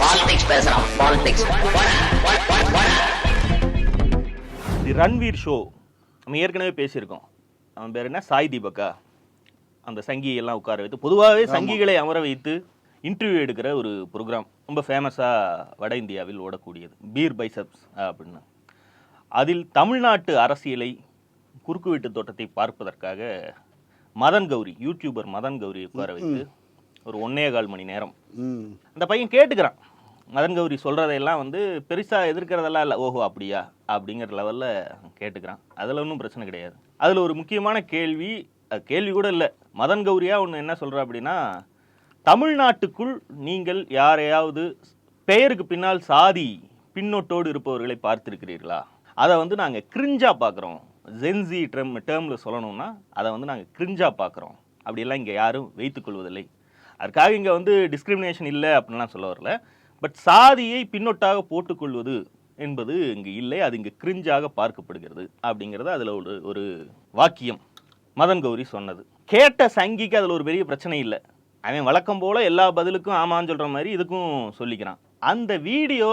Politics பேசுறான் politics the Ranveer show நம்ம ஏற்கனவே பேசியிருக்கோம். அவன் பேர் என்ன? சாய் தீபக்கா. அந்த சங்கியை எல்லாம் உட்கார வைத்து பொதுவாகவே சங்கிகளை அமர வைத்து இன்டர்வியூ எடுக்கிற ஒரு ப்ரோக்ராம் ரொம்ப ஃபேமஸாக வட இந்தியாவில் ஓடக்கூடியது. பீர் பைசப்ஸ் அப்படின்னு. அதில் தமிழ்நாட்டு அரசியலை குறுக்கு வீட்டு தோட்டத்தை பார்ப்பதற்காக மதன் கௌரி யூடியூபர் மதன் கௌரி உட்கார வைத்து ஒரு ஒன்னே கால் மணி நேரம். அந்த பையன் கேட்டுக்கிறான். மதன் கௌரி சொல்கிறதையெல்லாம் வந்து பெருசாக எதிர்க்கிறதெல்லாம் இல்லை ஓஹோ அப்படியா? அப்படிங்கிற லெவலில் கேட்டுக்கிறான். அதில் ஒன்றும் பிரச்சனை கிடையாது. அதில் ஒரு முக்கியமான கேள்வி கேள்வி கூட இல்லை. மதன் கௌரியா ஒன்று என்ன சொல்கிற அப்படின்னா தமிழ்நாட்டுக்குள் நீங்கள் யாரையாவது பெயருக்கு பின்னால் சாதி பின்னோட்டோடு இருப்பவர்களை பார்த்திருக்கிறீர்களா? அதை வந்து நாங்கள் கிரிஞ்சாக பார்க்குறோம் ஜென்சி டெர்ம் டேர்மில் சொல்லணும்னா அதை வந்து நாங்கள் கிரிஞ்சாக பார்க்குறோம் அப்படியெல்லாம் இங்கே யாரும் வைத்துக்கொள்வதில்லை அதுக்காக இங்கே வந்து டிஸ்கிரிமினேஷன் இல்லை அப்படின்லாம் சொல்ல வரல. பட் சாதியை பின்னொட்டாக போட்டுக்கொள்வது என்பது இங்கே இல்லை. அது இங்கே கிரிஞ்சாக பார்க்கப்படுகிறது அப்படிங்கிறது அதில் ஒரு ஒரு வாக்கியம் மதன் கௌரி சொன்னது. கேட்ட சங்கிக்கு அதில் ஒரு பெரிய பிரச்சனை இல்லை. அவன் வழக்கம் போல் எல்லா பதிலுக்கும் ஆமான்னு சொல்கிற மாதிரி இதுக்கும் சொல்லிக்கிறான். அந்த வீடியோ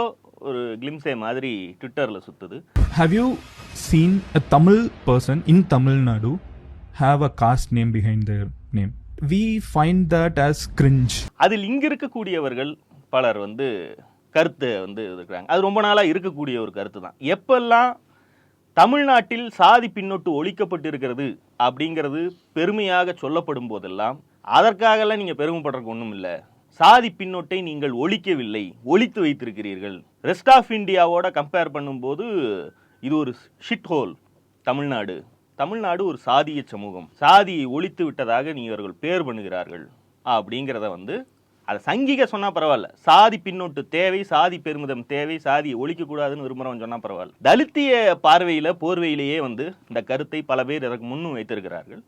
ஒரு கிளிம்ஸே மாதிரி ட்விட்டரில் சுற்றுது how you seen a Tamil person in Tamil Nadu have a caste name behind the name we find that as cringe அதில் இங்கே இருக்கக்கூடியவர்கள் பலர் வந்து கருத்தை வந்து இருக்கிறாங்க அது ரொம்ப நாளாக இருக்கக்கூடிய ஒரு கருத்து தான். எப்பெல்லாம் தமிழ்நாட்டில் சாதி பின்னொட்டு ஒழிக்கப்பட்டிருக்கிறது அப்படிங்கிறது பெருமையாக சொல்லப்படும் போதெல்லாம் அதற்காகலாம் நீங்கள் பெருமைப்படுறதுக்கு ஒன்றும் இல்லை. சாதி பின்னொட்டை நீங்கள் ஒழிக்கவில்லை ஒழித்து வைத்திருக்கிறீர்கள். ரெஸ்ட் ஆஃப் இந்தியாவோட கம்பேர் பண்ணும்போது இது ஒரு ஷிட் ஹோல் தமிழ்நாடு. தமிழ்நாடு ஒரு சாதிய சமூகம். சாதியை ஒழித்து விட்டதாக நீங்கள் அவர்கள் பேர் பண்ணுகிறார்கள். அப்படிங்கிறத வந்து அதை சங்கிக சொன்னால் பரவாயில்ல. சாதி பின்னோட்டு தேவை சாதி பெருமிதம் தேவை சாதியை ஒழிக்கக்கூடாதுன்னு விரும்புகிறவன் சொன்னால் பரவாயில்ல. தலித்திய பார்வையில் போர்வையிலேயே வந்து இந்த கருத்தை பல பேர் இதற்கு முன்னும் வைத்திருக்கிறார்கள்.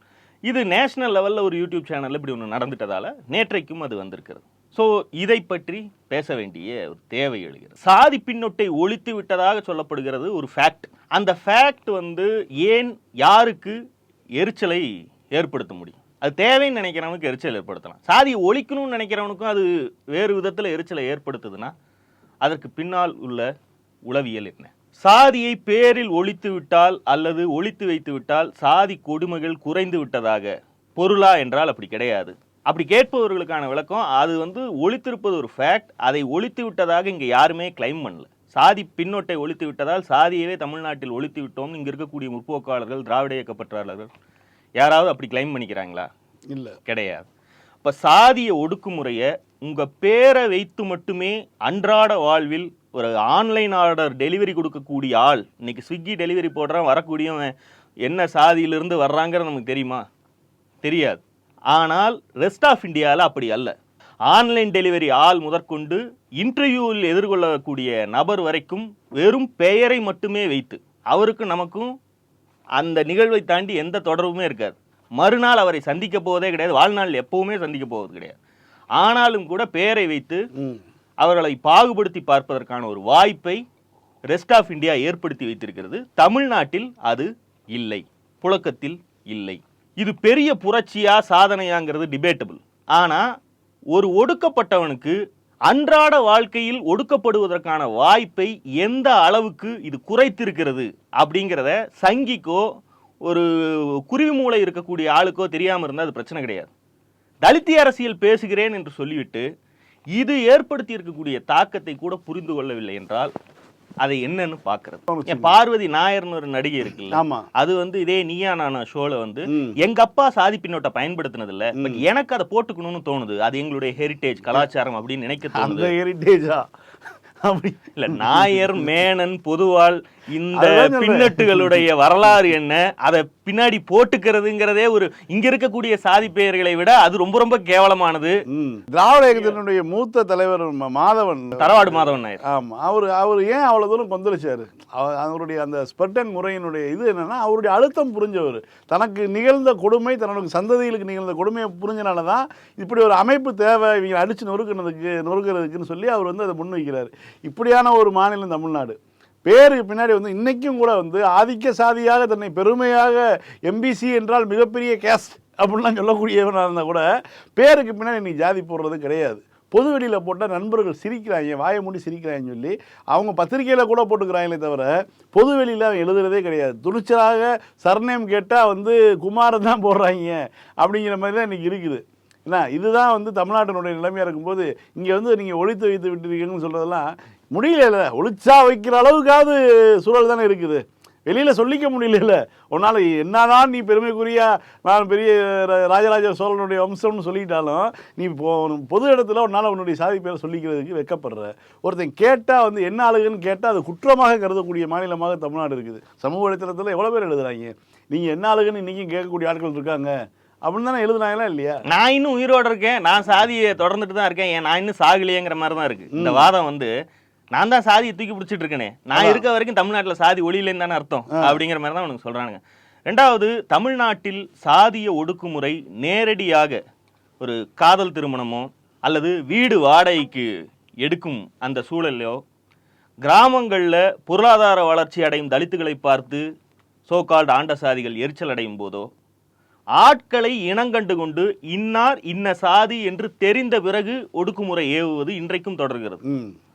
இது நேஷனல் லெவலில் ஒரு யூடியூப் சேனலில் இப்படி ஒன்று நடந்துட்டதால் நேற்றைக்கும் அது வந்திருக்கிறது. ஸோ இதை பற்றி பேச வேண்டிய ஒரு தேவை எழுகிறது. சாதி பின்னொட்டை ஒழித்து விட்டதாக சொல்லப்படுகிறது ஒரு ஃபேக்ட் அந்த ஃபேக்ட் வந்து ஏன் யாருக்கு எரிச்சலை ஏற்படுத்த முடியும்? அது தேவைன்னு நினைக்கிறவனுக்கு எரிச்சல் ஏற்படுத்தலாம். சாதியை ஒழிக்கணும்னு நினைக்கிறவனுக்கும் அது வேறு விதத்தில் எரிச்சலை ஏற்படுத்துதுன்னா அதற்கு பின்னால் உள்ள உளவியல் என்ன? சாதியை பேரில் ஒழித்து விட்டால் அல்லது ஒழித்து வைத்து விட்டால் சாதி கொடுமைகள் குறைந்து விட்டதாக பொருளா என்றால் அப்படி கிடையாது. அப்படி கேட்பவர்களுக்கான விளக்கம் அது வந்து ஒழித்திருப்பது ஒரு ஃபேக்ட் அதை ஒழித்து விட்டதாக இங்கே யாருமே கிளைம் பண்ணல. சாதி பின்னோட்டை ஒழித்து விட்டதால் சாதியவே தமிழ்நாட்டில் ஒழித்து விட்டோம்னு இங்கே இருக்கக்கூடிய முற்போக்காளர்கள் திராவிட இயக்கப்பற்றாளர்கள் யாராவது அப்படி கிளைம் பண்ணிக்கிறாங்களா? இல்லை. கிடையாது. இப்போ சாதிய ஒடுக்குமுறையை உங்கள் பேரை வைத்து மட்டுமே அன்றாட வாழ்வில் ஒரு ஆன்லைன் ஆர்டர் டெலிவரி கொடுக்கக்கூடிய ஆள் இன்னைக்கு ஸ்விக்கி டெலிவரி போடுறான் வரக்கூடியவன் என்ன சாதியிலிருந்து வர்றாங்கிறது நமக்கு தெரியுமா? தெரியாது. ஆனால் ரெஸ்ட் ஆஃப் இந்தியாவில் அப்படி அல்ல. ஆன்லைன் டெலிவரி ஆள் முதற்கொண்டு இன்டர்வியூவில் எதிர்கொள்ளக்கூடிய நபர் வரைக்கும் வெறும் பெயரை மட்டுமே வைத்து அவருக்கும் நமக்கும் அந்த நிகழ்வை தாண்டி எந்த தொடர்புமே இருக்காது. மறுநாள் அவரை சந்திக்க போவதே கிடையாது. வாழ்நாள் எப்பவுமே சந்திக்க போவது கிடையாது. ஆனாலும் கூட பெயரை வைத்து அவர்களை பாகுபடுத்தி பார்ப்பதற்கான ஒரு வாய்ப்பை ரெஸ்ட் ஆஃப் இந்தியா ஏற்படுத்தி வைத்திருக்கிறது. தமிழ்நாட்டில் அது இல்லை. புழக்கத்தில் இல்லை. இது பெரிய புரட்சியா சாதனையாங்கிறது டிபேட்டபிள் ஆனா ஒரு ஒடுக்கப்பட்டவனுக்கு அன்றாட வாழ்க்கையில் ஒடுக்கப்படுவதற்கான வாய்ப்பை எந்த அளவுக்கு இது குறைத்திருக்கிறது அப்படிங்கிறத சங்கிக்கோ ஒரு குருவி மூளை இருக்கக்கூடிய ஆளுக்கோ தெரியாமல் இருந்தால் அது பிரச்சனை கிடையாது. தலித்திய அரசியல் பேசுகிறேன் என்று சொல்லிவிட்டு இது ஏற்படுத்தி இருக்கக்கூடிய தாக்கத்தை கூட புரிந்து கொள்ளவில்லை என்றால் அதை என்னன்னு பார்க்கறது. என் பார்வதி நாயர்னு ஒரு நடிகை இருக்குல்ல ஆமா. அது வந்து இதே நீயா நானா ஷோல வந்து. எங்க அப்பா சாதி பின்னோட்ட பயன்படுத்தினது இல்ல பட் எனக்கு அதை போட்டுக்கணும்னு தோணுது. அது எங்களுடைய ஹெரிட்டேஜ் கலாச்சாரம் அப்படின்னு நினைக்க அந்த தோணுது ஹெரிட்டேஜா அப்படி. இல்ல நாயர் மேனன் பொதுவாள் இந்த. பின்னட்டுகளுடைய வரலாறு என்ன? அதை பின்னாடி போட்டுக்கிறதுங்கிறதே ஒரு இங்க இருக்கக்கூடிய சாதி பெயர்களை விட அது ரொம்ப ரொம்ப கேவலமானது. திராவிட இயக்கத்தினுடைய மூத்த தலைவர் மாதவன். தரவாடு மாதவன் நாயர். ஆமா. அவர் அவர் ஏன் அவ்வளோ தூரம் கொந்தளிச்சாரு? அவ- அவருடைய அந்த ஸ்பெர்டன் முறையினுடைய இது என்னன்னா அவருடைய அழுத்தம் புரிஞ்சவர். தனக்கு நிகழ்ந்த கொடுமை தனக்கு சந்ததிகளுக்கு நிகழ்ந்த கொடுமையை புரிஞ்சனால தான் இப்படி ஒரு அமைப்பு தேவை இவங்க அடிச்சு நொறுக்குனதுக்கு நொறுக்கிறதுக்குன்னு சொல்லி அவர் வந்து அதை முன்வைக்கிறார். இப்படியான ஒரு மாநிலம் தமிழ்நாடு. பேருக்கு பின்னாடி வந்து இன்றைக்கும் கூட வந்து ஆதிக்க சாதியாக தன்னை பெருமையாக எம்பிசி என்றால் மிகப்பெரிய கேஸ்ட் அப்படின்லாம் சொல்லக்கூடியவனாக இருந்தால் கூட பேருக்கு பின்னாடி இன்றைக்கி ஜாதி போடுறது கிடையாது. பொது வெளியில் போட்டால் நண்பர்கள் சிரிக்கிறாங்க வாயை மூடி சிரிக்கிறாங்கன்னு சொல்லி அவங்க பத்திரிக்கையில் கூட போட்டுக்கிறாங்களே தவிர பொது வெளியில் அவன் எழுதுறதே கிடையாது. துணிச்சலாக சர்நேம் கேட்டால் வந்து குமாரன் தான் போடுறாங்க அப்படிங்கிற மாதிரி தான் இன்றைக்கி இருக்குது. என்ன இதுதான் வந்து தமிழ்நாட்டினுடைய நிலைமையாக இருக்கும்போது இங்கே வந்து நீங்கள் ஒழித்து வைத்து விட்டுருக்கீங்கன்னு சொல்கிறதெல்லாம் முடியல ஒழிச்சா வைக்கிற அளவுக்காவது சூழல் தானே இருக்குது. வெளியில் சொல்லிக்க முடியல உன்னால் என்னதான் நீ பெருமைக்குரிய நான் பெரிய ராஜராஜ சோழனுடைய வம்சம்னு சொல்லிட்டாலும் நீ இப்போ பொது இடத்துல உன்னால் உன்னுடைய சாதி பேரை சொல்லிக்கிறதுக்கு வெக்கப்படுற. ஒருத்தன் கேட்டால் வந்து என்ன ஆளுகன்னு கேட்டால் அது குற்றமாக கருதக்கூடிய மாநிலமாக தமிழ்நாடு இருக்குது. சமூக வலைத்தளத்தில் எவ்வளோ பேர் எழுதுறாங்க? நீங்கள் என்ன ஆளுகன்னு இன்றைக்கும் கேட்கக்கூடிய ஆட்கள் இருக்காங்க. அப்படின்னு தானே எழுதுனாங்களா இல்லையா? நான் இன்னும் உயிரோட இருக்கேன். நான் சாதியை தொடர்ந்துட்டு தான் இருக்கேன். ஏன் நான் இன்னும் சாகலையேங்கிற மாதிரி தான் இருக்கு. இந்த வாதம் வந்து நான் தான் சாதியை தூக்கி பிடிச்சிட்டு இருக்கேனே. நான் இருக்க வரைக்கும் தமிழ்நாட்டுல சாதி ஒளியிலேன்னு தானே அர்த்தம் அப்படிங்கிற மாதிரி தான் உனக்கு சொல்றானுங்க. ரெண்டாவது தமிழ்நாட்டில் சாதிய ஒடுக்குமுறை நேரடியாக ஒரு காதல் திருமணமோ அல்லது வீடு வாடகைக்கு எடுக்கும் அந்த சூழலையோ கிராமங்களில் பொருளாதார வளர்ச்சி அடையும் தலித்துகளை பார்த்து சோகால்டு ஆண்ட சாதிகள் எரிச்சல் அடையும் போதோ ஆட்களை இனங்கண்டு கொண்டு இன்னார் இன்ன சாதி என்று தெரிந்த பிறகு ஒடுக்குமுறை ஏவுவது இன்றைக்கும் தொடர்கிறது.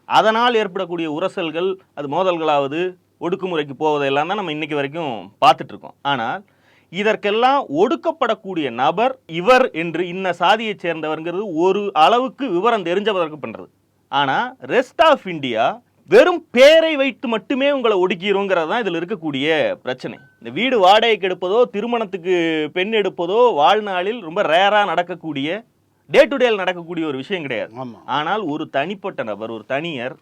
அதனால் ஏற்படக்கூடிய உரசல்கள் அது மோதல்களாவது ஒடுக்குமுறைக்கு போவதெல்லாம் தான் நம்ம இன்னைக்கு வரைக்கும் பார்த்துட்ருக்கோம். ஆனால் இதற்கெல்லாம் ஒடுக்கப்படக்கூடிய நபர் இவர் என்று இன்ன சாதியைச் சேர்ந்தவர்ங்கிறது ஒரு அளவுக்கு விவரம் தெரிஞ்சவதற்கு பண்ணுறது ஆனால் ரெஸ்ட் ஆஃப் இந்தியா வெறும் பேரை வைத்து மட்டுமே உங்களை ஒடுக்கிறோங்கிறது தான் இதில் இருக்கக்கூடிய பிரச்சனை. இந்த வீடு வாடகைக்கு எடுப்பதோ திருமணத்துக்கு பெண் எடுப்பதோ வாழ்நாளில் ரொம்ப ரேராக நடக்கக்கூடிய டே டு டேல நடக்கக்கூடிய ஒரு விஷயம் கிடையாது. ஆனால் ஒரு தனிப்பட்ட நபர் ஒரு தனியர்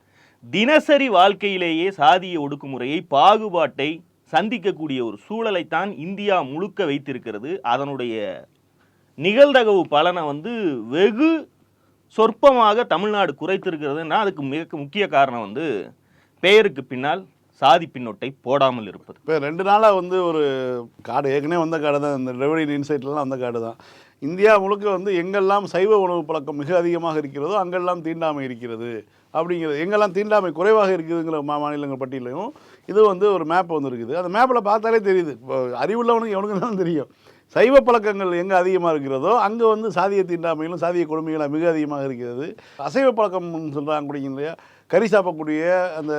தினசரி வாழ்க்கையிலேயே சாதிய ஒடுக்குமுறையை பாகுபாட்டை சந்திக்கக்கூடிய ஒரு சூழலைத்தான் இந்தியா முழுக்க வைத்திருக்கிறது. அதனுடைய நிகழ்தகவு பலனை வந்து வெகு சொற்பமாக தமிழ்நாடு குறைத்திருக்கிறதுனா அதுக்கு மிக முக்கிய காரணம் வந்து பெயருக்கு பின்னால் சாதி பின்னொட்டை போடாமல் இருப்பது. இப்போ ரெண்டு நாளாக வந்து ஒரு காடு ஏற்கனவே வந்த காடு தான் இந்த ரெவடி இன்சைட்லாம் வந்த காடு தான் இந்தியா முழுக்க வந்து எங்கெல்லாம் சைவ உணவு பழக்கம் மிக அதிகமாக இருக்கிறதோ அங்கெல்லாம் தீண்டாமை இருக்கிறது அப்படிங்கிறது. எங்கெல்லாம் தீண்டாமை குறைவாக இருக்குதுங்கிற மா மாநிலங்கள் பட்டியலையும் இது வந்து ஒரு மேப் வந்துருக்குது. அந்த மேப்பில் பார்த்தாலே தெரியுது. இப்போ அறிவுள்ளவனுக்கு எவனுக்கு தான் தெரியும். சைவ பழக்கங்கள் எங்கே அதிகமாக இருக்கிறதோ அங்கே வந்து சாதிய தீண்டாமையிலும் சாதிய கொடுமைகளும் மிக அதிகமாக இருக்கிறது. அசைவ பழக்கம்னு சொல்கிறாங்க கூடிய இல்லையா? கறி சாப்பிடக்கூடிய அந்த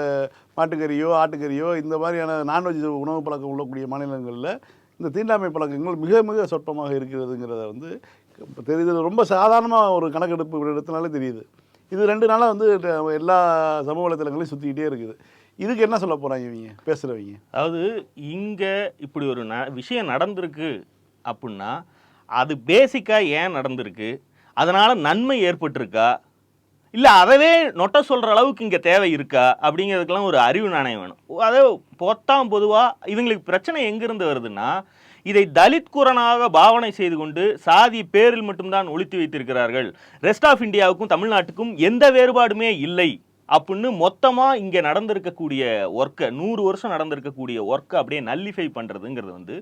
மாட்டுக்கறியோ ஆட்டுக்கறியோ இந்த மாதிரியான நான்வெஜ் உணவு பழக்கம் உள்ளக்கூடிய மாநிலங்களில் இந்த தீண்டாமை பழக்கங்கள் மிக மிக சொற்பமாக இருக்கிறதுங்கிறத வந்து தெரியுது. ரொம்ப சாதாரணமாக ஒரு கணக்கெடுப்பு எடுத்தனாலே தெரியுது. இது ரெண்டு நாளாக வந்து எல்லா சமூக வலைத்தளங்களையும் சுற்றிக்கிட்டே இருக்குது. இதுக்கு என்ன சொல்ல போகிறாங்க இவங்க? பேசுகிறவங்க அதாவது இங்கே இப்படி ஒரு ந விஷயம் நடந்திருக்கு அப்படின்னா அது பேசிக்காக ஏன் நடந்திருக்கு? அதனால் நன்மை ஏற்பட்டிருக்கா? இல்லை அதவே நொட்ட சொல்கிற அளவுக்கு இங்கே தேவை இருக்கா? அப்படிங்கிறதுக்கெல்லாம் ஒரு அறிவு நாணயம் வேணும். அதை பொத்தாம் பொதுவாக இவங்களுக்கு பிரச்சனை எங்கேருந்து வருதுன்னா இதை தலித் குரனாக பாவனை செய்து கொண்டு சாதி பேரில் மட்டும்தான் ஒழித்து வைத்திருக்கிறார்கள். ரெஸ்ட் ஆஃப் இந்தியாவுக்கும் தமிழ்நாட்டுக்கும் எந்த வேறுபாடுமே இல்லை அப்படின்னு மொத்தமாக இங்கே நடந்திருக்கக்கூடிய ஒர்க்கை நூறு வருஷம் நடந்திருக்கக்கூடிய ஒர்க்கை அப்படியே நல்லிஃபை பண்ணுறதுங்கிறது வந்து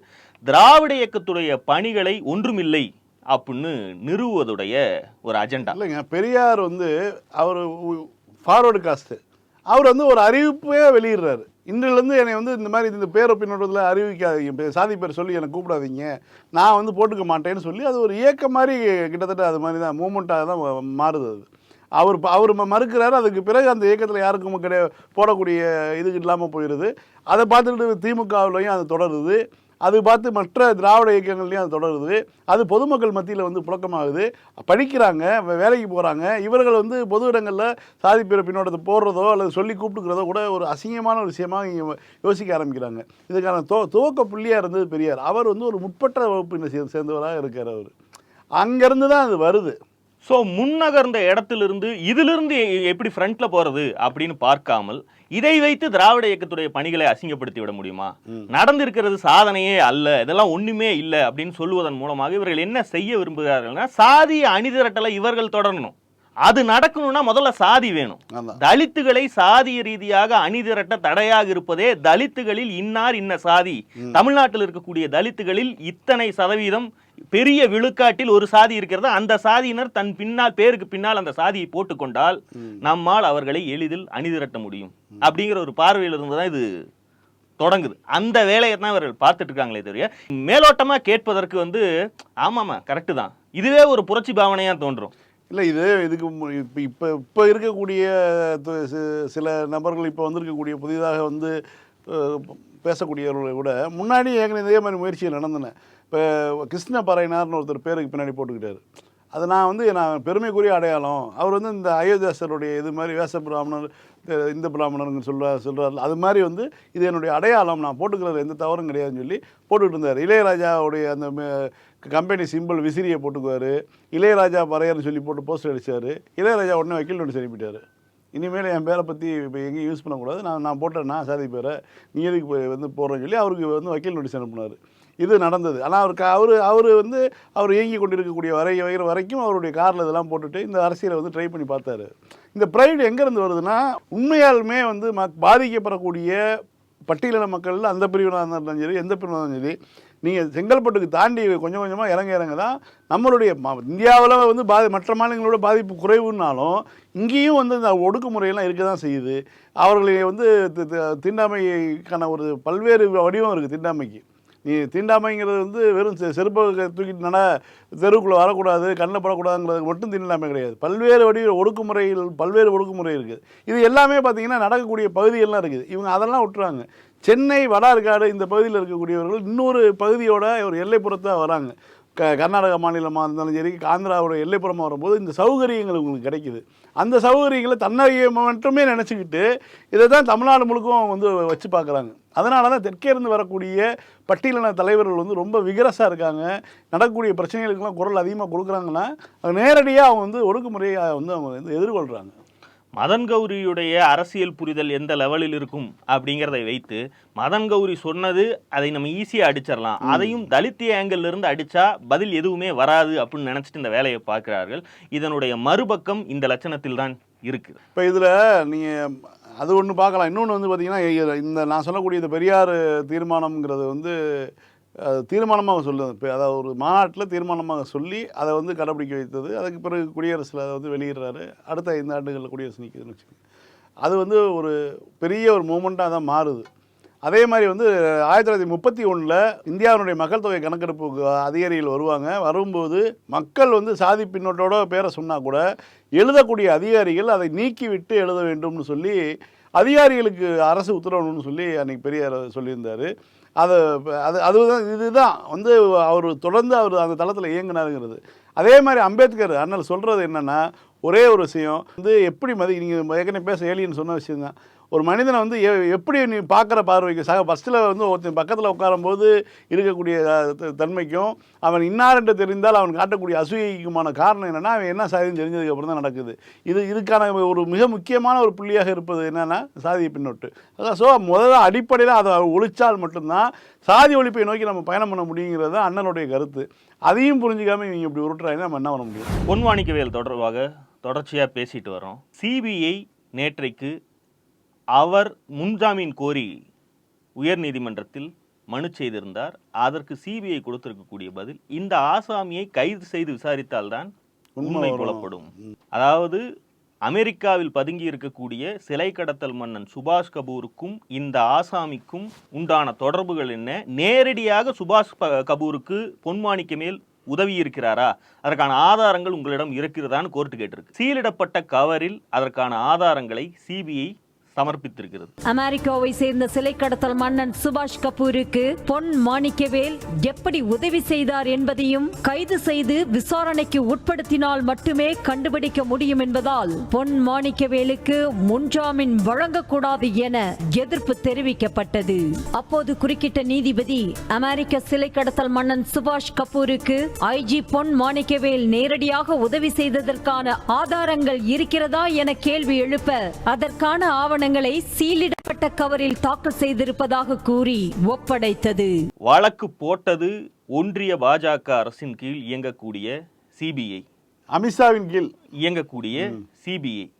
திராவிட இயக்கத்துடைய பணிகளை ஒன்றுமில்லை. அப்படின்னு நிறுவுவதுடைய ஒரு அஜெண்டா. இல்லைங்க பெரியார் வந்து அவர் ஃபார்வர்டு காஸ்ட்டு அவர் வந்து ஒரு அறிவிப்பே வெளியிடுறாரு. இன்றிலிருந்து என்னை வந்து இந்த மாதிரி இந்த பேரை பின்னோட்டத்தில் அறிவிக்காதீங்க சாதி பேர் சொல்லி என்னை கூப்பிடாதீங்க. நான் வந்து போட்டுக்க மாட்டேன்னு சொல்லி அது ஒரு இயக்கம் மாதிரி கிட்டத்தட்ட அது மாதிரி தான் மூமெண்ட்டாக தான் மாறுது அது. அவர் அவர் ம- மறுக்கிறாரு அதுக்கு பிறகு அந்த இயக்கத்தில் யாருக்கும் கிடையாது போடக்கூடிய இது இல்லாமல் போயிடுது அதை பார்த்துட்டு திமுகவிலையும் அது தொடருது. அது பார்த்து மற்ற திராவிட இயக்கங்கள்லையும் அது தொடருது. அது பொதுமக்கள் மத்தியில் வந்து புழக்கமாகுது. படிக்கிறாங்க வேலைக்கு போகிறாங்க இவர்கள் வந்து பொது இடங்களில் சாதி பிற பின்னோட்டத்தை போடுறதோ அல்லது சொல்லி கூப்பிட்டுக்கிறதோ கூட ஒரு அசிங்கமான ஒரு விஷயமாக இங்கே யோசிக்க ஆரம்பிக்கிறாங்க. இதுக்கான துவ துவக்க புள்ளியாக இருந்தது பெரியார். அவர் வந்து ஒரு முற்பட்ட வகுப்பினை சே சேர்ந்தவராக இருக்கார் அவர். அங்கேருந்து தான் அது வருது. ஸோ முன்னகர்ந்த இடத்துலேருந்து இதிலிருந்து எப்படி ஃப்ரண்ட்டில் போகிறது அப்படின்னு பார்க்காமல் இதை வைத்து திராவிட இயக்கத்துடைய பணிகளை அசிங்கப்படுத்தி விட முடியுமா? நடந்திருக்கிறது சாதனையே அல்ல இதெல்லாம் ஒண்ணுமே இல்லை அப்படின்னு சொல்லுவதன் மூலமாக இவர்கள் என்ன செய்ய விரும்புகிறார்கள்னா சாதிய அணிதிரட்டலை இவர்கள் தொடரணும். அது நடக்கணும்னா முதல்ல சாதி வேணும். தலித்துகளை சாதிய ரீதியாக அணிதிரட்ட தடையாக இருப்பதே தலித்துகளில் இன்னார் இன்ன சாதி. தமிழ்நாட்டில் இருக்கக்கூடிய தலித்துகளில் இத்தனை சதவீதம் பெரிய விழுக்காட்டில் ஒரு சாதி இருக்கிறது. அந்த சாதியினர் தன் பின்னால் பேருக்கு பின்னால் அந்த சாதியை போட்டுக்கொண்டால் நம்மால் அவர்களை எளிதில் அணிதிரட்ட முடியும். அப்படிங்கிற ஒரு பார்வையில் இருந்து தான் இது தொடங்குது. அந்த வேலையை தான் இவர்கள் பார்த்துட்டு இருக்காங்களே தவிர மேலோட்டமா கேட்பதற்கு வந்து ஆமாமா கரெக்டு தான். இதுவே ஒரு புரட்சி பாவனையா தோன்றும். இல்லை இது இதுக்கு இப்போ இப்போ இப்போ இருக்கக்கூடிய சில நபர்கள் இப்போ வந்திருக்கக்கூடிய புதிதாக வந்து பேசக்கூடியவர்களை விட முன்னாடி ஏற்கனவே இதே மாதிரி முயற்சிகள் நடந்தன. இப்போ கிருஷ்ண பறையினார்னு ஒருத்தர் பேருக்கு பின்னாடி போட்டுக்கிட்டார். அது நான் வந்து நான் பெருமைக்குரிய அடையாளம். அவர் வந்து இந்த அயோத்தியாசருடைய இது மாதிரி வேச பிராமணர் இந்த- இந்த பிராமணருங்க சொல்ல சொல்கிறார் அது மாதிரி வந்து இது என்னுடைய அடையாளம். நான் போட்டுக்கிறது எந்த தவறும் கிடையாதுன்னு சொல்லி போட்டுக்கிட்டு இருந்தார். இளையராஜாவுடைய அந்த கம்பெனி சிம்பிள் விசிறியை போட்டுக்குவார். இளையராஜா பறையர்னு சொல்லி போட்டு போஸ்டர் அடிச்சார். இளையராஜா உடனே வக்கீல் நோட்டீஸ் அனுப்பிட்டார். இனிமேல் என் பேரை பற்றி இப்போ எங்கேயும் யூஸ் பண்ணக்கூடாது. நான் நான் போட்டேன் நான் சாதி பேரை. நீ எதுக்கு போய் வந்து போடுறேன்னு சொல்லி அவருக்கு வந்து வக்கீல் நோட்டீஸ் அனுப்புனார். இது நடந்தது. ஆனால் அவருக்கு அவர் அவர் வந்து அவர் இயங்கி கொண்டிருக்கக்கூடிய வரை வகிற வரைக்கும் அவருடைய காரில் இதெல்லாம் போட்டுட்டு இந்த அரசியலை வந்து ட்ரை பண்ணி பார்த்தாரு. இந்த ப்ரைடு எங்கேருந்து வருதுன்னா உண்மையாலுமே வந்து மக் பாதிக்கப்படக்கூடிய பட்டியலின மக்கள் அந்த பிரிவினாக இருந்தாலும் சரி எந்த பிரிவினாக இருந்தாலும் சரி நீங்கள் செங்கல்பட்டுக்கு தாண்டி கொஞ்சம் கொஞ்சமாக இறங்க இறங்க தான் நம்மளுடைய இந்தியாவில் வந்து பாதி மற்ற மாநிலங்களோட பாதிப்பு குறைவுனாலும் இங்கேயும் வந்து இந்த ஒடுக்குமுறையெல்லாம் இருக்க தான் செய்யுது. அவர்களை வந்து தி- தீண்டாமைக்கான ஒரு பல்வேறு வடிவம் இருக்குது தீண்டாமைக்கு. நீ தீண்டாமைங்கிறது வந்து வெறும் செருப்ப செருப்பை தூக்கிட்டு நட தெருவுக்குள்ளே வரக்கூடாது கண்ணில் படக்கூடாதுங்கிறது மட்டும் தீண்டாமை கிடையாது. பல்வேறு வடிவ ஒடுக்குமுறைகள் பல்வேறு ஒடுக்குமுறை இருக்குது. இது எல்லாமே பார்த்தீங்கன்னா நடக்கக்கூடிய பகுதிகள்லாம் இருக்குது. இவங்க அதெல்லாம் விட்டுறாங்க. சென்னை வடார்காடு இந்த பகுதியில் இருக்கக்கூடியவர்கள் இன்னொரு பகுதியோட ஒரு எல்லைப்புறத்தான் வராங்க. க கர்நாடக மாநிலமாக இருந்தாலும் சரி ஆந்திராவோட எல்லைப்புறமாக வரும்போது இந்த சௌகரியங்கள் உங்களுக்கு கிடைக்குது. அந்த சௌகரியங்களை தன்னையை மட்டுமே நினச்சிக்கிட்டு இதை தான் தமிழ்நாடு முழுக்கும் அவங்க வந்து வச்சு பார்க்குறாங்க. அதனால தான் தெற்கே இருந்து வரக்கூடிய பட்டியலின தலைவர்கள் வந்து ரொம்ப விகரசாக இருக்காங்க. நடக்கக்கூடிய பிரச்சனைகளுக்கெல்லாம் குரல் அதிகமாக கொடுக்குறாங்கன்னா அது நேரடியாக அவங்க வந்து ஒடுக்குமுறையை வந்து அவங்க வந்து எதிர்கொள்கிறாங்க மதன் கௌரியுடைய அரசியல் புரிதல் எந்த லெவலில் இருக்கும் அப்படிங்கிறதை வைத்து மதன் கௌரி சொன்னது அதை நம்ம ஈஸியாக அடிச்சிடலாம். அதையும் தலித் ஆங்கிள் இருந்து அடிச்சா பதில் எதுவுமே வராது அப்படின்னு நினைச்சிட்டு இந்த வேலையை பார்க்கிறார்கள். இதனுடைய மறுபக்கம் இந்த லட்சணத்தில் தான் இருக்குது இப்போ இதில் நீங்கள் அது ஒன்று பார்க்கலாம். இன்னொன்று வந்து பார்த்தீங்கன்னா இந்த நான் சொல்லக்கூடிய இந்த பெரியார் தீர்மானம்ங்கிறது வந்து தீர்மானமாக சொல்லு அதாவது ஒரு மாநாட்டில் தீர்மானமாக சொல்லி அதை வந்து கடைப்பிடிக்க வைத்தது. அதுக்கு பிறகு குடியரசில் அதை வந்து வெளியிடுறாரு. அடுத்த ஐந்து ஆண்டுகளில் குடியரசு நிற்குதுன்னு வச்சுக்கோங்க. அது வந்து ஒரு பெரிய ஒரு மூமெண்ட்டாக தான் மாறுது. அதே மாதிரி வந்து ஆயிரத்தி தொள்ளாயிரத்தி முப்பத்தி ஒன்றில் இந்தியாவினுடைய மக்கள் தொகை கணக்கெடுப்பு அதிகாரிகள் வருவாங்க. வரும்போது மக்கள் வந்து சாதி பின்னோட்டோட பேரை சொன்னால் கூட எழுதக்கூடிய அதிகாரிகள் அதை நீக்கிவிட்டு எழுத வேண்டும்னு சொல்லி அதிகாரிகளுக்கு அரசு உத்தரவணும்னு சொல்லி அன்றைக்கி பெரியார் சொல்லியிருந்தார். அது அது அதுதான் இதுதான். வந்து அவர் தொடர்ந்து அவர் அந்த தளத்தில் இயங்கினாருங்கிறது. அதே மாதிரி அம்பேத்கர் அண்ணல் சொல்கிறது என்னென்னா ஒரே ஒரு விஷயம். வந்து எப்படி மதி நீங்கள் ஏற்கனவே பேச ஏலின்னு சொன்ன விஷயம் தான் ஒரு மனிதனை வந்து எ- எப்படி நீ பார்க்குற பார்வைக்கு? சக ஃபஸ்ட்டில் வந்து ஒருத்தன் பக்கத்தில் உட்காரும்போது இருக்கக்கூடிய த- தன்மைக்கும் அவன் இன்னாரென்று தெரிந்தால் அவன் காட்டக்கூடிய அசூயைக்குமான காரணம் என்னென்னா அவன் என்ன சாதின்னு தெரிஞ்சதுக்கு அப்புறம் தான் நடக்குது. இது இதுக்கான ஒரு மிக முக்கியமான ஒரு புள்ளியாக இருப்பது என்னென்னா சாதிய பின்னொட்டு. அதான் ஸோ முதல்ல அடிப்படையில் அதை ஒழிச்சால் மட்டும்தான் சாதி ஒழிப்பை நோக்கி நம்ம பயணம் பண்ண முடியுங்கிறது தான் அண்ணனுடைய கருத்து. அதையும் புரிஞ்சுக்காம இவங்க இப்படி உருட்டுறாங்கன்னா நம்ம என்ன பண்ண முடியும்? பொன்வாணிக்கவியல் தொடர்பாக தொடர்ச்சியாக பேசிட்டு வரோம். சிபிஐ நேற்றைக்கு அவர் முன்ஜாமீன் கோரி உயர்நீதிமன்றத்தில் மனு செய்திருந்தார். அதற்கு சிபிஐ கொடுத்திருக்கக்கூடிய பதில் இந்த ஆசாமியை கைது செய்து விசாரித்தால்தான் உண்மை. புலப்படும். அதாவது அமெரிக்காவில் பதுங்கி இருக்கக்கூடிய சிலை கடத்தல் மன்னன் சுபாஷ் கபூருக்கும் இந்த ஆசாமிக்கும் உண்டான தொடர்புகள் என்ன? நேரடியாக சுபாஷ் கபூருக்கு பொன்மாணிக்க மேல் உதவி இருக்கிறாரா அதற்கான ஆதாரங்கள் உங்களிடம் இருக்கிறதான்னு கோர்ட்டு கேட்டிருக்கு. சீலிடப்பட்ட கவரில் அதற்கான ஆதாரங்களை சிபிஐ சமர்ப்பித்திருக்கிறது. அமெரிக்காவை சேர்ந்த சிலை கடத்தல் மன்னன் சுபாஷ் கபூருக்கு பொன் மாணிக்கவேல் எப்படி உதவி செய்தார் என்பதையும் கைது செய்து விசாரணைக்கு உட்படுத்தினால் மட்டுமே கண்டுபிடிக்க முடியும் என்பதால் பொன் மாணிக்கவேலுக்கு முன்ஜாமீன் வழங்கக்கூடாது என எதிர்ப்பு தெரிவிக்கப்பட்டது. அப்போது குறுக்கிட்ட நீதிபதி அமெரிக்க சிலை கடத்தல் மன்னன் சுபாஷ் கபூருக்கு ஐஜி பொன் மாணிக்கவேல் நேரடியாக உதவி செய்ததற்கான ஆதாரங்கள் இருக்கிறதா என கேள்வி எழுப்ப அதற்கான ஆவண ஆவணங்களை சீலிடப்பட்ட கவரில் தாக்கல் செய்திருப்பதாக கூறி ஒப்படைத்தது. வழக்கு போட்டது ஒன்றிய பாஜக அரசின் கீழ் இயங்கக்கூடிய சிபிஐ. அமித்ஷாவின் கீழ். இயங்கக்கூடிய சிபிஐ.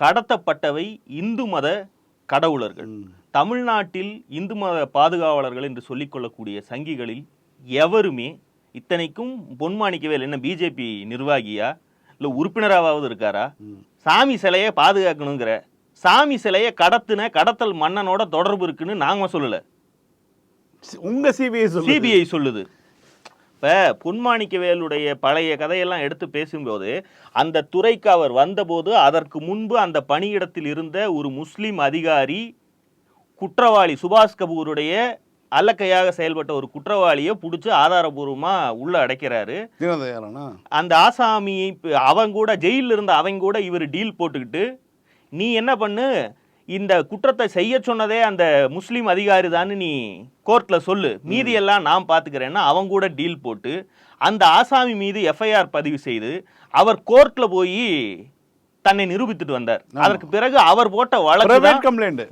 கடத்தப்பட்டவை இந்து மத கடவுளர்கள். தமிழ்நாட்டில் இந்து மத பாதுகாவலர்கள் என்று சொல்லிக்கொள்ளக்கூடிய சங்கிகளில் எவருமே இத்தனைக்கும் பொன்மாணிக்கவேல் என்ன பிஜேபி நிர்வாகியா? இல்லை உறுப்பினராவது இருக்காரா? சாமி சிலையை பாதுகாக்கணுங்கிற சாமி சிலையை கடத்தின கடத்தல் மன்னனோட தொடர்பு இருக்குன்னு நாங்க சொல்லல. உங்க சிபிஐ சிபிஐ சொல்லுது. அப்ப பொன்மாணிக்கவேலுடைய பழைய கதையெல்லாம் எடுத்து பேசும்போது அந்த துறைக்கு அவர் வந்தபோது அதற்கு முன்பு அந்த பணியிடத்தில் இருந்த ஒரு முஸ்லிம் அதிகாரி குற்றவாளி சுபாஷ் கபூருடைய அல்லக்கையாக செயல்பட்ட ஒரு குற்றவாளியை பிடிச்சி ஆதாரபூர்வமா உள்ள அடைக்கிறாரு. அந்த ஆசாமி இப்ப அவன் கூட ஜெயிலில் இருந்த அவன் கூட இவர் டீல் போட்டுக்கிட்டு நீ என்ன பண்ணு? இந்த குற்றத்தை செய்ய சொன்னதே அந்த முஸ்லீம் அதிகாரி தான்னு நீ கோர்ட்ல சொல்லு. மீதியெல்லாம் நான் பார்த்துக்கிறேன்னா அவன் கூட டீல் போட்டு அந்த ஆசாமி மீது எஃப்ஐஆர் பதிவு செய்து அவர் கோர்ட்ல போய் தன்னை நிரூபித்துட்டு வந்தார். அதற்கு பிறகு அவர் போட்ட வழக்கு பிரைவேட் கம்ப்ளைண்ட்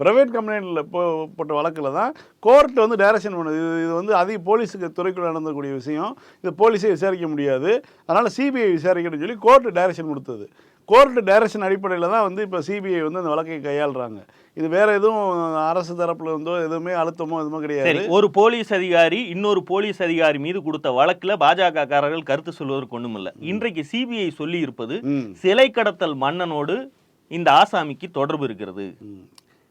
பிரைவேட் கம்ப்ளைண்ட்டில் போ போட்ட வழக்கில் தான் கோர்ட் வந்து டைரக்ஷன் பண்ணுது. இது இது வந்து அதிக போலீஸுக்கு துறைக்குள்ள நடந்தக்கூடிய விஷயம். இது போலீஸே விசாரிக்க முடியாது. அதனால் சிபிஐ விசாரிக்கணும்னு சொல்லி கோர்ட் டைரக்ஷன் கொடுத்தது. கோர்ட் டைரக்ஷன் அடிப்படையில் தான் வந்து இப்போ சிபிஐ வந்து அந்த வழக்கை கையாளுறாங்க. இது வேற எதுவும் அரசு தரப்புல இருந்தோ எதுவுமே அழுத்தமோ எதுவுமே கிடையாது. ஒரு போலீஸ் அதிகாரி இன்னொரு போலீஸ் அதிகாரி மீது கொடுத்த வழக்குல பாஜக காரர்கள் கருத்து சொல்வதற்கு ஒண்ணுமில்ல. இன்றைக்கு சிபிஐ சொல்லி இருப்பது. சிலை கடத்தல் மன்னனோடு இந்த ஆசாமிக்கு தொடர்பு இருக்கிறது.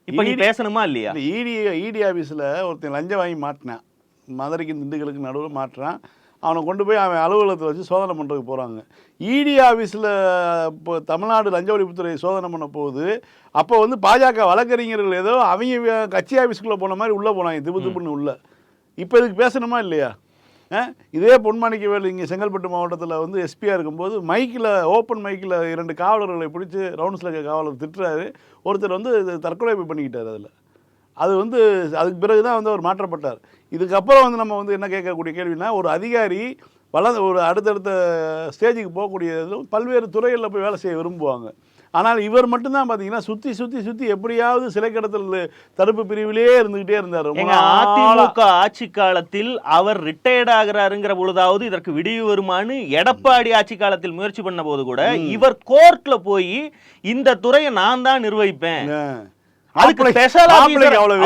இப்ப நீ பேசணுமா இல்லையா? இடி இடி ஆஃபீஸில் ஒருத்தன் லஞ்சம் வாங்கி மாட்டினான். மதுரைக்கு திண்டுக்கலுக்கு நடுவில் மாட்டுறான். அவனை கொண்டு போய் அவன் அலுவலகத்தில் வச்சு சோதனை பண்ணுறதுக்கு போகிறாங்க இடி ஆஃபீஸில் இப்போ தமிழ்நாடு லஞ்ச ஒழிப்புத்துறை சோதனை பண்ண போகுது. அப்போ வந்து பாஜக வழக்கறிஞர்கள் ஏதோ அவங்க கட்சி ஆஃபீஸ்க்குள்ளே போன மாதிரி உள்ளே போனாங்க. திப்பு திப்புன்னு உள்ளே. இப்போ இதுக்கு பேசணுமா இல்லையா? ஆ? இதே பொன்மாணிக்கவேல் இங்கே செங்கல்பட்டு மாவட்டத்தில் வந்து எஸ்பியாக இருக்கும்போது மைக்கில் ஓப்பன் மைக்கில் இரண்டு காவலர்களை பிடிச்சி ரவுண்ட்ஸில் இருக்க காவலர் திட்டுறாரு. ஒருத்தர் வந்து தற்கொலை தற்கொலை பண்ணிக்கிட்டார் அதில். அது வந்து அதுக்கு பிறகு தான் வந்து அவர் மாற்றப்பட்டார். இதுக்கப்புறம் வந்து நம்ம வந்து என்ன கேட்கக்கூடிய கேள்வினா ஒரு அதிகாரி வளர்ந்த ஒரு அடுத்தடுத்த ஸ்டேஜுக்கு போகக்கூடியதும் பல்வேறு துறைகளில் போய் வேலை செய்ய விரும்புவாங்க ஆனால் இவர் மட்டும்தான் பார்த்தீங்கன்னா சுற்றி சுற்றி சுற்றி எப்படியாவது சிலை கடத்தல் தடுப்பு பிரிவிலே இருந்துக்கிட்டே இருந்தார். அதிமுக ஆட்சி காலத்தில் அவர் ரிட்டையர்ட் ஆகிறாருங்கிற பொழுதாவது இதற்கு விடிவு வருமானு எடப்பாடி ஆட்சி காலத்தில் முயற்சி பண்ண போது கூட இவர் கோர்ட்ல போய் இந்த துறையை நான் தான் நிர்வகிப்பேன். அதுக்கு ஸ்பெஷல்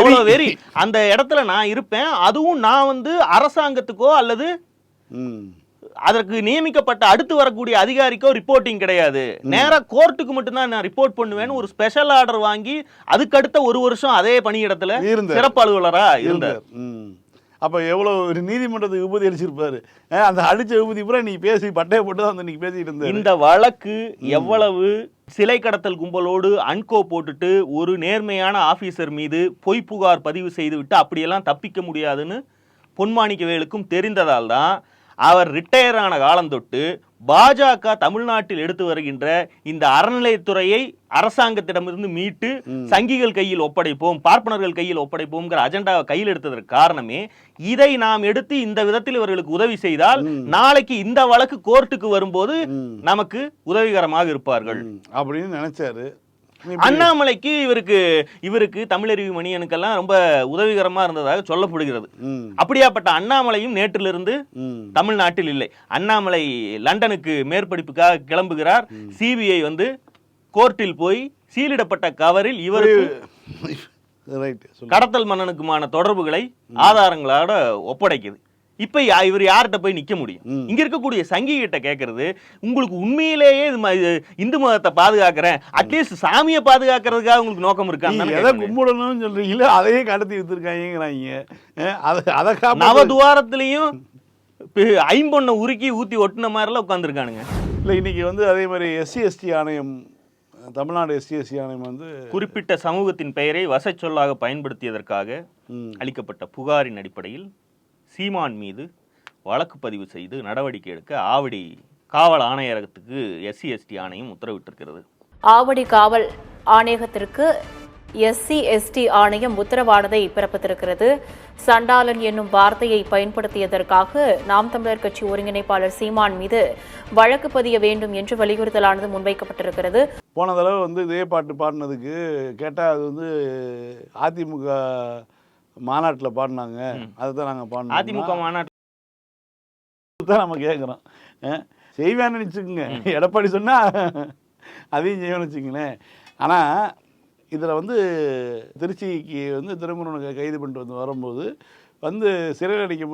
அவ்வளவு வெறி. அந்த இடத்துல நான் இருப்பேன். அதுவும் நான் வந்து அரசாங்கத்துக்கோ அல்லது. அதற்கு நியமிக்கப்பட்ட அடுத்து வரக்கூடிய அதிகாரிக்கோ ரிப்போர்ட்டிங் கிடையாது. நேரா கோர்ட்டுக்கு மட்டும்தான் நான் ரிப்போர்ட் பண்ணுவேன்னு ஒரு ஸ்பெஷல் ஆர்டர் வாங்கி அதுக்கு அடுத்த ஒரு வருஷம் அதே பணியிடத்துல. சிறப்பு அலுவலரா இருந்தார். அப்போ எவ்வளோ ஒரு நீதிமன்றத்துக்கு விபூதி அடிச்சிருப்பாரு அந்த அடித்த விபூதி பூரா நீ பேசி பட்டையை போட்டு தான் வந்து நீ பேசிட்டு இருந்தேன் இந்த வழக்கு எவ்வளவு சிலை கடத்தல் கும்பலோடு அன்கோ போட்டுட்டு ஒரு நேர்மையான ஆஃபீஸர் மீது பொய் புகார் பதிவு செய்துவிட்டு அப்படியெல்லாம் தப்பிக்க முடியாதுன்னு பொன்மாணிக்கவேலுக்கும் தெரிந்ததால் தான் அவர் ரிட்டையர் ஆன காலம் தொட்டு பாஜக தமிழ்நாட்டில் எடுத்து வருகின்ற இந்த அறநிலையத்துறையை அரசாங்கத்திடமிருந்து மீட்டு சங்கிகள் கையில் ஒப்படைப்போம் பார்ப்பனர்கள் கையில் ஒப்படைப்போம்ங்கிற அஜெண்டாவை கையில் எடுத்ததற்கு காரணமே இதை நாம் எடுத்து இந்த விதத்தில் இவர்களுக்கு உதவி செய்தால் நாளைக்கு இந்த வழக்கு கோர்ட்டுக்கு வரும்போது நமக்கு உதவிகரமாக இருப்பார்கள். அப்படின்னு நினைச்சாரு. அண்ணாமலைக்கு இவருக்கு இவருக்கு தமிழறிவு மணியனுக்கெல்லாம் ரொம்ப உதவிகரமா இருந்ததாக சொல்லப்படுகிறது. அப்படியாப்பட்ட அண்ணாமலையும் நேற்றிலிருந்து தமிழ்நாட்டில் இல்லை. அண்ணாமலை லண்டனுக்கு மேற்படிப்புக்காக கிளம்புகிறார். சிபிஐ வந்து கோர்ட்டில் போய் சீலிடப்பட்ட கவரில் இவருக்கு கடத்தல் மன்னனுக்குமான தொடர்புகளை ஆதாரங்களோட ஒப்படைக்குது. இப்ப இவர் யார்கிட்ட போய் நிக்க முடியும். இங்க இருக்கக்கூடிய சங்கி கிட்ட கேக்குறது உங்களுக்கு உண்மையிலேயே இது இந்து மதத்தை பாதுகாக்கிறேன். அட்லீஸ்ட் சாமியை பாதுகாக்கிறதுக்காக உங்களுக்கு நோக்கம் நீ இருக்கான்னு எதை கும்பிடணும்னு சொல்றீங்களோ அதையே கடத்தி வித்துருக்காங்கிறாங்க அதை அதை நவதுவாரத்திலையும் ஐம்பொன்னை உருக்கி ஊத்தி ஒட்டின மாதிரிலாம் உட்காந்துருக்கானுங்க இல்லை இன்னைக்கு வந்து அதே மாதிரி எஸ்சி எஸ்டி ஆணையம் தமிழ்நாடு எஸ்சி எஸ்டி ஆணையம் வந்து குறிப்பிட்ட சமூகத்தின் பெயரை வசச்சொல்லாக பயன்படுத்தியதற்காக அளிக்கப்பட்ட புகாரின் அடிப்படையில் சீமான் மீது வழக்கு பதிவு செய்து நடவடிக்கை எடுக்க ஆவடி காவல் ஆணையரகத்துக்கு எஸ்சி எஸ்டி ஆணையம் உத்தரவிட்டிருக்கிறது. ஆவடி காவல் ஆணையகத்திற்கு எஸ்சி எஸ்டி ஆணையம் உத்தரவானதை பிறப்பித்திருக்கிறது. சண்டாளன் என்னும் வார்த்தையை பயன்படுத்தியதற்காக நாம் தமிழர் கட்சி ஒருங்கிணைப்பாளர் சீமான் மீது வழக்கு பதிய வேண்டும் என்று வலியுறுத்தலானது முன்வைக்கப்பட்டிருக்கிறது. போன தடவை வந்து இதே பாட்டு பாடினதுக்கு கேட்டால் அது வந்து அதிமுக மாநாட்டில் பாடினாங்க. அதை தான் நாங்கள் பாடினோம் அதிமுக மாநாட்டில் தான் நம்ம கேட்குறோம் செய்வேன்னு நினச்சிக்கோங்க. எடப்பாடி சொன்னால் அதையும் செய்வேன்னு வச்சுக்கங்களேன். ஆனால் இதில் வந்து திருச்சிக்கு வந்து திருமுருகனை கைது பண்ணிட்டு வந்து வரும்போது வந்து சிறையில் அடைக்க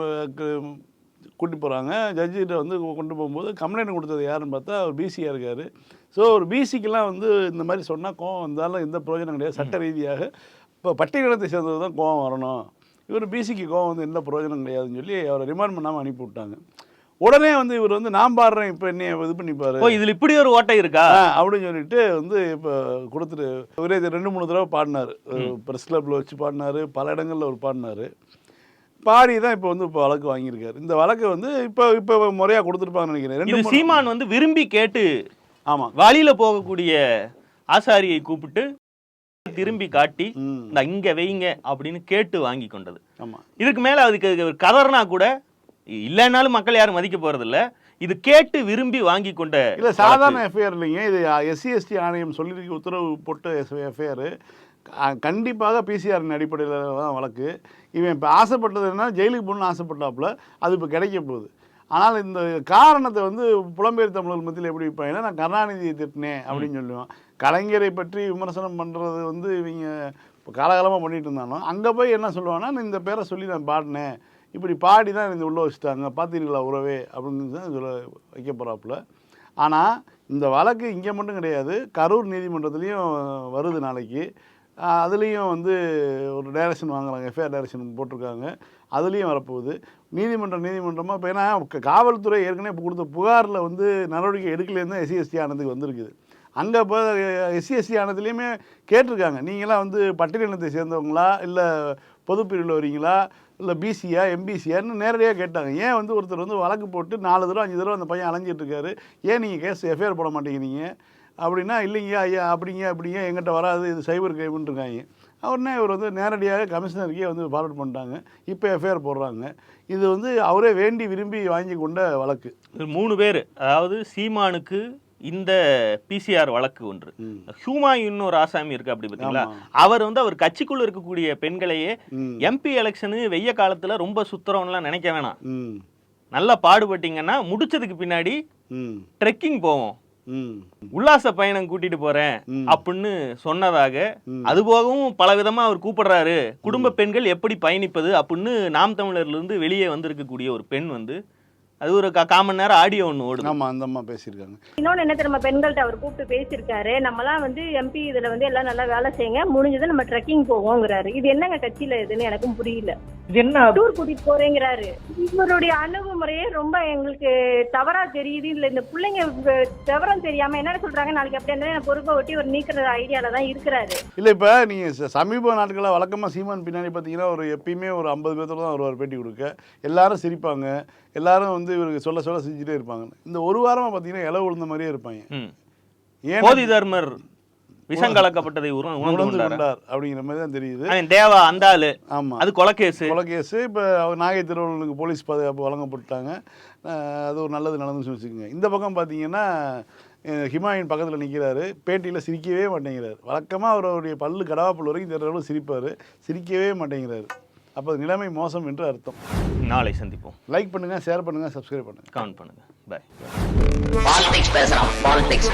கூட்டி போகிறாங்க ஜட்ஜிகிட்ட வந்து கொண்டு போகும்போது கம்ப்ளைண்ட் கொடுத்தது யாருன்னு பார்த்தா அவர் பிசியாக இருக்கார். ஸோ ஒரு பிசிக்கெலாம் வந்து இந்த மாதிரி சொன்னால் கோவம் வந்தாலும் எந்த பிரயோஜனம் கிடையாது. சட்ட ரீதியாக இப்போ பட்டியலத்தை சேர்ந்தது தான் கோவம் வரணும். இவர் பிசிக்கு கோவம் வந்து எந்த பிரயோஜனம் கிடையாதுன்னு சொல்லி அவரை ரிமாண்ட் பண்ணாமல் அனுப்பி விட்டாங்க. உடனே வந்து இவர் வந்து நான் பாடுறேன் இப்போ என்ன இது பண்ணிப்பாரு. ஓ இதுல இப்படி ஒரு ஓட்டை இருக்கா? அப்படின்னு சொல்லிட்டு வந்து இப்போ கொடுத்துட்டு ஒரே இது ரெண்டு மூணு தடவை பாடினார். ப்ரெஸ் கிளப்பில் வச்சு பாடினார் பல இடங்களில் அவர் பாடினார். பாடி தான் இப்போ வந்து இப்போ வழக்கு வாங்கியிருக்காரு. இந்த வழக்கு வந்து இப்போ இப்போ முறையாக கொடுத்துருப்பாங்கன்னு நினைக்கிறேன். ரெண்டு சீமான் வந்து விரும்பி கேட்டு ஆமாம் வழியில போகக்கூடிய ஆசாரியை கூப்பிட்டு திரும்பி காட்டி இந்த இங்க வைங்க அப்படின்னு கேட்டு வாங்கி கொண்டது. இதுக்கு மேல அதுக்கு கதர்னா கூட இல்லைன்னாலும் மக்கள் யாரும் மதிக்க போறது இல்ல இது கேட்டு விரும்பி வாங்கி கொண்ட இல்லை சாதாரண எஃப்ஐஆர் இல்லைங்க. இது எஸ்சி எஸ்டி ஆணையம் சொல்லியிருக்கு உத்தரவு போட்டு எஃப்ஐஆர் கண்டிப்பாக பிசிஆரின் அடிப்படையில் தான் வழக்கு. இவன் இப்போ ஆசைப்பட்டது என்ன ஜெயிலுக்கு போகணும்னு ஆசைப்பட்டாப்புல அது இப்போ கிடைக்க போகுது. ஆனால் இந்த காரணத்தை வந்து புலம்பெயர் தமிழர் மத்தியில் எப்படி வைப்பாங்கன்னா நான் கருணாநிதியை திட்டினேன் அப்படின்னு சொல்லுவான். கலைஞரை பற்றி விமர்சனம் பண்ணுறது வந்து இவங்க இப்போ காலகாலமாக பண்ணிட்டு இருந்தாலும் அங்கே போய் என்ன சொல்லுவாங்கன்னா "நான் இந்த பேரை சொல்லி நான் பாடினேன். இப்படி பாடி தான் இந்த உள்ளே வச்சுட்டாங்க. பார்த்தீங்களா உறவே? அப்படின்னு தான் சொல்ல வைக்க போகிறாப்புல ஆனால் இந்த வழக்கு இங்கே மட்டும் கிடையாது. கரூர் நீதிமன்றத்துலேயும் வருது நாளைக்கு. அதுலேயும் வந்து ஒரு டைரக்ஷன் வாங்குறாங்க. எஃப்ஐஆர் டைரக்ஷன் போட்டிருக்காங்க. அதுலேயும் வரப்போகுது. நீதிமன்றம் நீதிமன்றமாக இப்போ ஏன்னா காவல்துறை ஏற்கனவே இப்போ கொடுத்த புகாரில் வந்து நடவடிக்கை எடுக்கலேருந்து தான் ஆனதுக்கு வந்திருக்குது. அங்கே இப்போ எஸ்சி எஸ்சி ஆனதுலேயுமே கேட்டிருக்காங்க. நீங்களாம் வந்து பட்டியலினத்தை சேர்ந்தவங்களா? இல்லை பொதுப்பிரிவில் வரீங்களா இல்லை பிசியா எம்பிசியான்னு நேரடியாக கேட்டாங்க. ஏன் வந்து ஒருத்தர் வந்து வழக்கு போட்டு நாலு தடவை அஞ்சு தடவை அந்த பையன் அலைஞ்சிட்ருக்காரு? ஏன் நீங்கள் கேஸ் எஃப்ஐஆர் போட மாட்டேங்கிறீங்க? அப்படின்னா இல்லைங்க ஐயா அப்படிங்க அப்படிங்க எங்கிட்ட வராது இது சைபர் கிரைம்னு இருக்காங்க இவர் வந்து நேரடியாக கமிஷனருக்கே வந்து ஃபார்வர்ட் பண்ணிட்டாங்க. இப்போ எஃப்ஐஆர் போடுறாங்க. இது வந்து அவரே வேண்டி விரும்பி வாங்கி கொண்ட வழக்கு. இது மூணு பேர். அதாவது சீமானுக்கு இந்த பிசிஆர் வழக்கு ஒன்று. ம். ஹூமாயூன் ஒரு ஆசாமி இருக்கு அப்படி பார்த்தீங்களா. அவர் வந்து அவர் கட்சிக்குள்ள இருக்கக்கூடிய பெண்களையே எம்பி எலெக்ஷனு வெய்ய காலத்துல ரொம்ப சுத்துறோம்லாம் நினைக்க வேணாம். நல்லா பாடுபட்டீங்கன்னா முடிச்சதுக்கு பின்னாடி ட்ரெக்கிங் போவோம். உல்லாச பயணம் கூட்டிட்டு போறேன். அப்படின்னு சொன்னதாக. அது போகவும் பல விதமா அவர் கூப்பிடுறாரு. குடும்ப பெண்கள் எப்படி பயணிப்பது அப்படின்னு நாம் தமிழர்ல இருந்து வெளியே வந்திருக்கக்கூடிய ஒரு பெண் வந்து அது ஒரு காமன் நேரம் ஆடியோ ஒன்று ஓடுது. ஆமாம் அந்த அம்மா பேசியிருக்காங்க. இன்னொன்னு என்ன தெரியுமா பெண்கள்ட்ட அவர் கூப்பிட்டு பேசியிருக்காரு. நம்மலாம் வந்து எம்பி இதுல வந்து எல்லாம் நல்லா வேலை செய்யுங்க முடிஞ்சது நம்ம ட்ரெக்கிங் போவோங்கிறாரு. இது என்னங்க கட்சியில இதுன்னு எனக்கும் புரியல. இது என்ன? டூர் கூட்டிட்டு போறேங்கிறாரு. இவருடைய அணுகுமுறையே ரொம்ப எங்களுக்கு தவறா தெரியுது. இல்ல இந்த பிள்ளைங்க விவரம் தெரியாம என்ன சொல்றாங்க நாளைக்கு அப்படி இருந்தாலும் எனக்கு பொறுப்பை ஒட்டி ஒரு நீக்கிற ஐடியால தான் இருக்கிறாரு. இல்லை இப்போ நீங்கள் சமீப நாட்களாக வழக்கமாக சீமான் பின்னாடி பார்த்தீங்கன்னா ஒரு எப்பயுமே ஒரு ஐம்பது பேர்த்தோட தான் வருவார் பேட்டி கொடுக்க. எல்லாரும் சிரிப்பாங்க. எல்லாரும் வந்து இவருக்கு சொல்ல சொல்ல செஞ்சுட்டே இருப்பாங்க இந்த ஒரு வாரமாக பார்த்தீங்கன்னா இலை விழுந்த மாதிரியே இருப்பாங்க. ஏன் போதி தர்மர் விஷம் கலக்கப்பட்டதை உண- உணர்ந்து கொண்டாரா? அப்படிங்கிற மாதிரி தான் தெரியுது. தேவா அந்த ஆளு ஆமாம் அது கொலகேசு. கொலைகேஸு இப்போ நாகை திருவள்ளுவருக்கு போலீஸ் பாதுகாப்பு வழங்கப்பட்டாங்க. அது ஒரு நல்லது நடந்துச்சு வச்சுக்கோங்க. இந்த பக்கம் பார்த்தீங்கன்னா ஹிமாயின் பக்கத்தில் நிற்கிறாரு பேட்டியில் சிரிக்கவே மாட்டேங்கிறார். வழக்கமாக அவருடைய பல்லு கடவாப்பல் வரைக்கும் தெரிற அளவு சிரிப்பார். சிரிக்கவே மாட்டேங்கிறாரு. அப்போ நிலைமை மோசம் என்று அர்த்தம். நாளை சந்திப்போம். லைக் பண்ணுங்கள் ஷேர் பண்ணுங்கள் சப்ஸ்கிரைப் பண்ணுங்கள் கமெண்ட் பண்ணுங்க. பாய் பாலிடிக்ஸ் பேசுறான் பாலிடிக்ஸ்